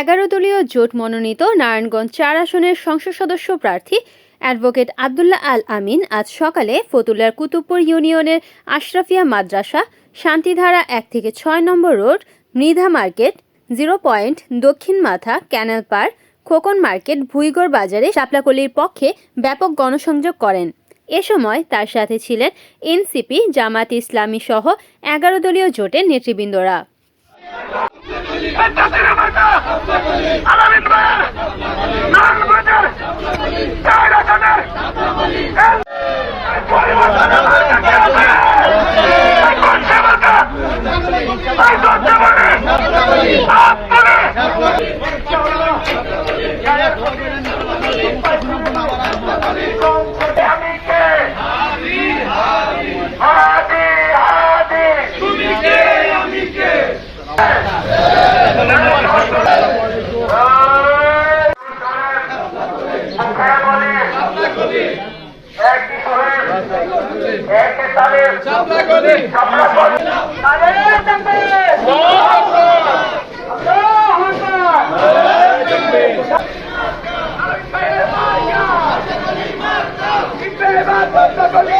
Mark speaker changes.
Speaker 1: এগারো দলীয় জোট মনোনীত নারায়ণগঞ্জ চার আসনের সংসদ সদস্য প্রার্থী অ্যাডভোকেট আবদুল্লাহ আল আমিন আজ সকালে ফতুল্লার কুতুবপুর ইউনিয়নের আশরাফিয়া মাদ্রাসা, শান্তিধারা এক থেকে ছয় number road, Mridha market, zero point দক্ষিণ মাথা, canal park, Khokon market Bhuigarh বাজারে শাপলাকলির পক্ষে ব্যাপক গণসংযোগ করেন। এ সময় তার সাথে ছিলেন এনসিপি জামাত ইসলামী সহ এগারো দলীয় জোটের নেতৃবৃন্দরা।
Speaker 2: ¡Esta se. এক বিপুলের এক তাদের
Speaker 1: সামনা করে। সামনা করে। তাদের Thank you.